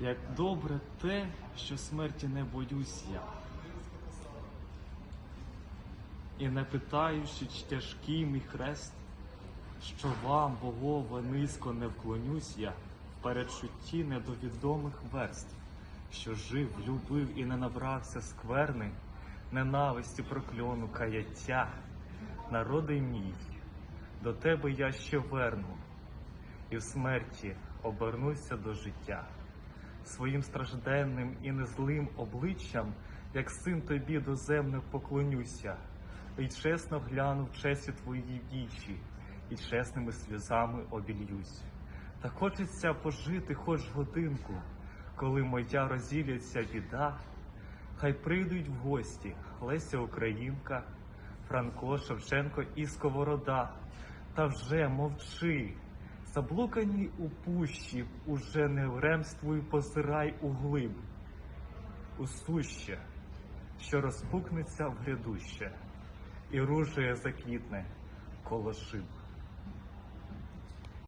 Як добре те, що смерті не боюсь я. І не питаючи, чи тяжкий мій хрест, що вам, богове, низько не вклонюсь я в передчутті недовідомих верств, що жив, любив і не набрався скверни, ненависті прокльону каяття. Народи мій, до тебе я ще верну, і в смерті обернуся до життя. Своїм стражденним і незлим обличчям, як син тобі доземно поклонюся, і чесно гляну в чесі твої вічі, і чесними сльозами обільюсь. Та хочеться пожити хоч годинку, коли моя розілється біда, хай прийдуть в гості Леся Українка, Франко, Шевченко і Сковорода. Та вже мовчи, заблукані у пущі, уже не времствуй, позирай у глиб, у суще, що розпукнеться в грядуще, і ружує заквітне коло шиб.